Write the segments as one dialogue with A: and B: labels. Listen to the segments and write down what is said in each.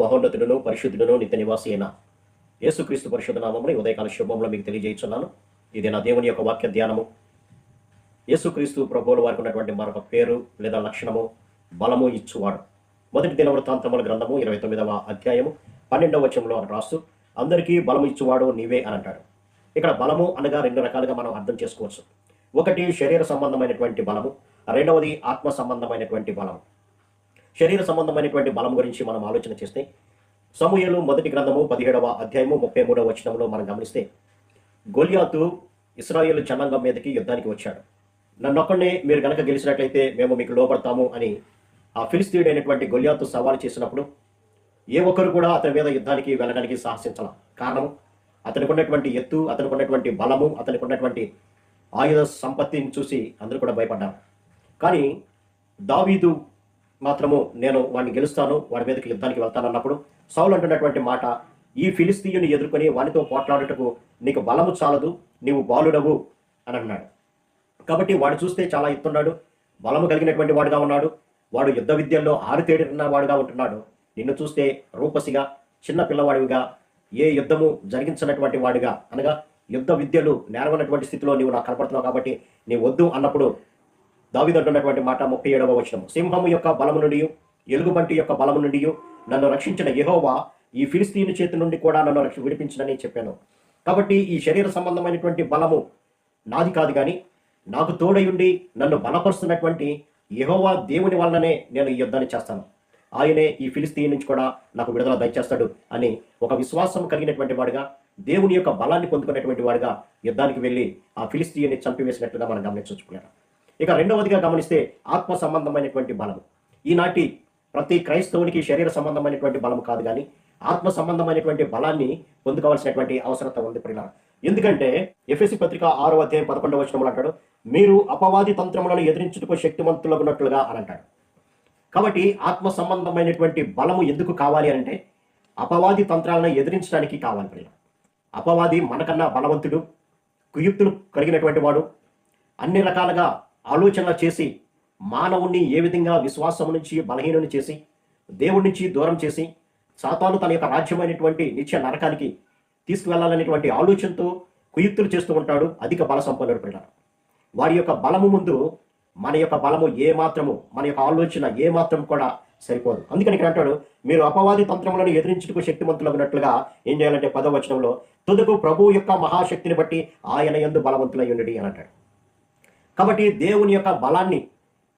A: మహోన్నతుడును పరిశుద్ధుడును నిత్య నివాసి అయిన యేసుక్రీస్తు పరిశుద్ధ నామముని ఉదయకాల శుభంలో మీకు తెలియజేస్తున్నాను ఇది నా దేవుని యొక్క వాక్య ధ్యానము. యేసుక్రీస్తు ప్రభువుల వారికి ఉన్నటువంటి మరొక పేరు లేదా లక్షణము బలము ఇచ్చువాడు. మొదటి దినవృత్తాంతముల గ్రంథము ఇరవై తొమ్మిదవ అధ్యాయము పన్నెండవ వచనంలో రాస్తూ అందరికీ బలము ఇచ్చువాడు నీవే అని అంటాడు. ఇక్కడ బలము అనగా రెండు రకాలుగా మనం అర్థం చేసుకోవచ్చు. ఒకటి శరీర సంబంధమైనటువంటి బలము రెండవది ఆత్మ సంబంధమైనటువంటి బలము. శరీర సంబంధమైనటువంటి బలం గురించి మనం ఆలోచన చేస్తే సమూహలు మొదటి గ్రంథము పదిహేడవ అధ్యాయము ముప్పై మూడవ వచనంలో మనం గమనిస్తే గొలియాతు ఇస్రాయేల్ జనాంగం మీదకి యుద్ధానికి వచ్చాడు. నన్నొక్కడే మీరు గనక గెలిచినట్లయితే మేము మీకు లోపడతాము అని ఆ ఫిలిస్తీయుడైనటువంటి గొలియాతు సవాలు చేసినప్పుడు ఏ ఒక్కరు కూడా అతని మీద యుద్ధానికి వెళ్ళడానికి సాహసించాల కారణం అతనికి ఉన్నటువంటి ఎత్తు అతనికి ఉన్నటువంటి బలము అతనికి ఉన్నటువంటి ఆయుధ సంపత్తిని చూసి అందరూ కూడా భయపడ్డారు. కానీ దావీదు మాత్రము నేను వాడిని గెలుస్తాను వాడి మీదకి యుద్ధానికి వెళ్తాను అన్నప్పుడు సౌలు అంటున్నటువంటి మాట ఈ ఫిలిస్తీయుని ఎదుర్కొని వానితో పోట్లాడుటకు నీకు బలము చాలదు నీవు బాలుడవు అని అన్నాడు. కాబట్టి వాడు చూస్తే చాలా ఎత్తున్నాడు బలము కలిగినటువంటి వాడుగా ఉన్నాడు వాడు యుద్ధ విద్యల్లో ఆరుతేడిన వాడుగా ఉంటున్నాడు. నిన్ను చూస్తే రూపసిగా చిన్న పిల్లవాడివిగా ఏ యుద్ధము జరిగించినటువంటి వాడిగా అనగా యుద్ధ విద్యలు నేర్వనటువంటి స్థితిలో నీవు నాకు కనపడుతున్నావు కాబట్టి నీ వద్దు అన్నప్పుడు దావిదంటున్నటువంటి మాట ముప్పై ఏడవ వచనం సింహము యొక్క బలము నుండి ఎలుగుబంటి యొక్క బలము నుండి నన్ను రక్షించిన యహోవా ఈ ఫిలిస్తీని చేతి నుండి కూడా నన్ను రక్ష విడిపించినని చెప్పాను. కాబట్టి ఈ శరీర సంబంధమైనటువంటి బలము నాది కాదు కానీ నాకు తోడయుండి నన్ను బలపరుస్తున్నటువంటి యహోవా దేవుని వల్లనే నేను ఈ యుద్ధాన్ని చేస్తాను. ఆయనే ఈ ఫిలిస్తీన్ నుంచి కూడా నాకు విడుదల దయచేస్తాడు అని ఒక విశ్వాసం కలిగినటువంటి వాడుగా దేవుని యొక్క బలాన్ని పొందుకునేటువంటి వాడుగా యుద్ధానికి వెళ్ళి ఆ ఫిలిస్తీన్ని చంపివేసినట్టుగా మనం గమనించుకున్నాం ఇక రెండవదిగా గమనిస్తే ఆత్మ సంబంధమైనటువంటి బలం ఈనాటి ప్రతి క్రైస్తవునికి శరీర సంబంధమైనటువంటి బలం కాదు కానీ ఆత్మ సంబంధమైనటువంటి బలాన్ని పొందుకోవాల్సినటువంటి అవసరత ఉంది ప్రియుల ఎందుకంటే ఎఫ్ఎస్సి పత్రిక ఆరో అధ్యాయం పదకొండవ వచనంలో అంటాడు మీరు అపవాది తంత్రములను ఎదిరించుటకు శక్తివంతులగున్నట్లుగా అని అంటాడు. కాబట్టి ఆత్మ సంబంధమైనటువంటి బలము ఎందుకు కావాలి అంటే అపవాది తంత్రాలను ఎదిరించడానికి కావాలి ప్రియుల అపవాది మనకన్నా బలవంతుడు కుయుక్తులు కలిగినటువంటి వాడు అన్ని రకాలుగా ఆలోచనలు చేసి మానవుణ్ణి ఏ విధంగా విశ్వాసం నుంచి బలహీనుని చేసి దేవుడి నుంచి దూరం చేసి సాతాను తన యొక్క రాజ్యమైనటువంటి నిత్య నరకానికి తీసుకువెళ్ళాలనేటువంటి ఆలోచనతో కుయుక్తులు చేస్తూ ఉంటాడు అధిక బల సంపన్నుడు పిల్లలు. వారి యొక్క బలము ముందు మన యొక్క బలము ఏ మాత్రము మన యొక్క ఆలోచన ఏ మాత్రం కూడా సరిపోదు. అందుకని ఇక్కడ అంటాడు మీరు అపవాది తంత్రములను ఎదిరించుటకు శక్తిమంతులగినట్లుగా ఏం చేయాలంటే పదవచనంలో తుదకు ప్రభు యొక్క మహాశక్తిని బట్టి ఆయన ఎందు బలవంతులై ఉండి అని అంటాడు. కాబట్టి దేవుని యొక్క బలాన్ని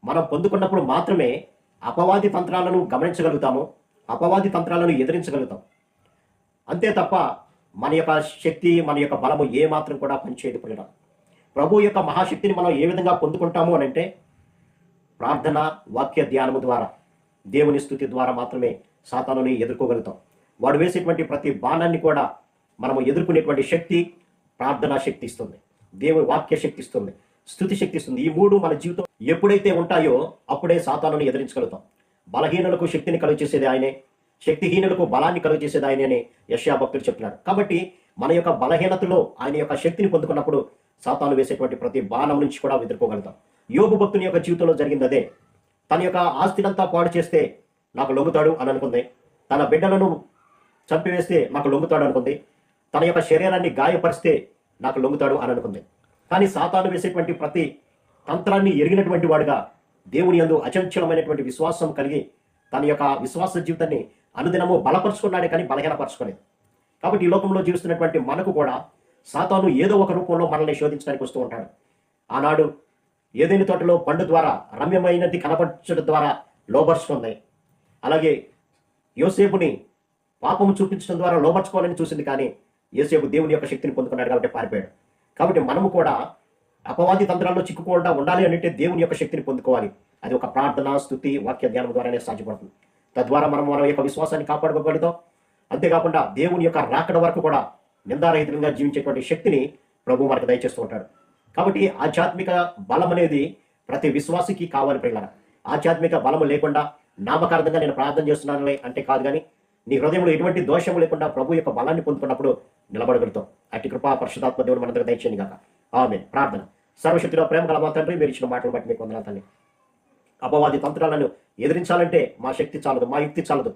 A: మనం పొందుకున్నప్పుడు మాత్రమే అపవాది తంత్రాలను గమనించగలుగుతాము అపవాది తంత్రాలను ఎదిరించగలుగుతాం. అంతే తప్ప మన యొక్క శక్తి మన యొక్క బలము ఏ మాత్రం కూడా పనిచేయదు ప్రియుల ప్రభు యొక్క మహాశక్తిని మనం ఏ విధంగా పొందుకుంటాము అని అంటే ప్రార్థన వాక్య ధ్యానము ద్వారా దేవుని స్థుతి ద్వారా మాత్రమే సాతానుని ఎదుర్కోగలుగుతాం. వాడు వేసేటువంటి ప్రతి బాణాన్ని కూడా మనము ఎదుర్కొనేటువంటి శక్తి ప్రార్థనా శక్తి ఇస్తుంది. దేవుని వాక్య శక్తి ఇస్తుంది. స్థుతి శక్తి ఇస్తుంది. ఈ మూడు మన జీవితం ఎప్పుడైతే ఉంటాయో అప్పుడే సాతానుని ఎదిరించగలుగుతాం. బలహీనులకు శక్తిని కలుగు చేసేది ఆయనే. శక్తిహీనులకు బలాన్ని కలుగు చేసేది ఆయనే అని యశ్యా భక్తుడు చెప్తున్నాడు. కాబట్టి మన యొక్క బలహీనతలో ఆయన యొక్క శక్తిని పొందుకున్నప్పుడు సాతాను వేసేటువంటి ప్రతి బాణం నుంచి కూడా ఎదుర్కోగలుగుతాం. యోగు భక్తుని యొక్క జీవితంలో జరిగింది అదే. తన యొక్క ఆస్తినంతా పాడు చేస్తే నాకు లొంగుతాడు అని అనుకుంది. తన బిడ్డలను చంపివేస్తే నాకు లొంగుతాడు అనుకుంది. తన యొక్క శరీరాన్ని గాయపరిస్తే నాకు లొంగుతాడు అని అనుకుంది. కానీ సాతాను వేసేటువంటి ప్రతి తంత్రాన్ని ఎరిగినటువంటి వాడుగా దేవుని యందు అచంచలమైనటువంటి విశ్వాసం కలిగి తన యొక్క విశ్వాస జీవితాన్ని అనుదినము బలపరుచుకున్నాడే కానీ బలహీనపరచుకోలేదు. కాబట్టి ఈ లోకంలో జీవిస్తున్నటువంటి మనకు కూడా సాతాను ఏదో ఒక రూపంలో మనల్ని శోధించడానికి వస్తూ ఉంటాడు. ఆనాడు ఏదైనా తోటలో పండు ద్వారా రమ్యమైనది కనపరచడం ద్వారా లోపరుచుకుంది అలాగే యోసేపుని పాపము చూపించడం ద్వారా లోపరుచుకోవాలని చూసింది కానీ యోసేపు దేవుని యొక్క శక్తిని పొందుకున్నాడు కాబట్టి పారిపోయాడు. కాబట్టి మనము కూడా అపవాది తంత్రాల్లో చిక్కుకోకుండా ఉండాలి అంటే దేవుని యొక్క శక్తిని పొందుకోవాలి. అది ఒక ప్రార్థన స్థుతి వాక్య ధ్యానం ద్వారానే సాధ్యపడుతుంది. తద్వారా మనం మన యొక్క విశ్వాసాన్ని కాపాడుకోగలుగుతాం. అంతేకాకుండా దేవుని యొక్క రాకడ వరకు కూడా నిందారహితంగా జీవించేటువంటి శక్తిని ప్రభు మనకు దయచేస్తూ ఉంటాడు. కాబట్టి ఆధ్యాత్మిక బలం అనేది ప్రతి విశ్వాసికి కావాలి ప్రియుల ఆధ్యాత్మిక బలము లేకుండా నామకార్థంగా నేను ప్రార్థన చేస్తున్నానని అంటే కాదు కానీ నీ హృదయంలో ఎటువంటి దోషం లేకుండా ప్రభు యొక్క బలాన్ని పొందుకున్నప్పుడు నిలబడగలుగుతాం అటు కృపా పరిశుధాత్మ దేవుడు మనందరూ దయచేయండి కాక ఆమె ప్రార్థన. సర్వశక్తిలో ప్రేమ గల మా తండ్రి మీరు ఇచ్చిన మాటలు బట్టి మీకు వందనాలు అపవాది తంత్రాలను ఎదిరించాలంటే మా శక్తి చాలదు మా యుక్తి చాలదు.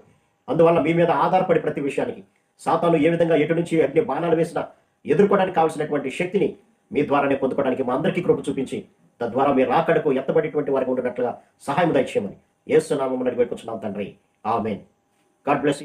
A: అందువల్ల మీ మీద ఆధారపడి ప్రతి విషయానికి సాతాను ఏ విధంగా ఎటు నుంచి అగ్ని బాణాలు వేసినా ఎదుర్కోవడానికి కావాల్సినటువంటి శక్తిని మీ ద్వారానే పొందుకోవడానికి మా అందరికీ కృప చూపించి తద్వారా మీరు రాకడకు ఎత్తబడేటువంటి వారికి ఉండేటట్లుగా సహాయం దయచేయమని ఏసునామం అడిగి పెట్టుకున్నాం తండ్రి. ఆమెన్. God bless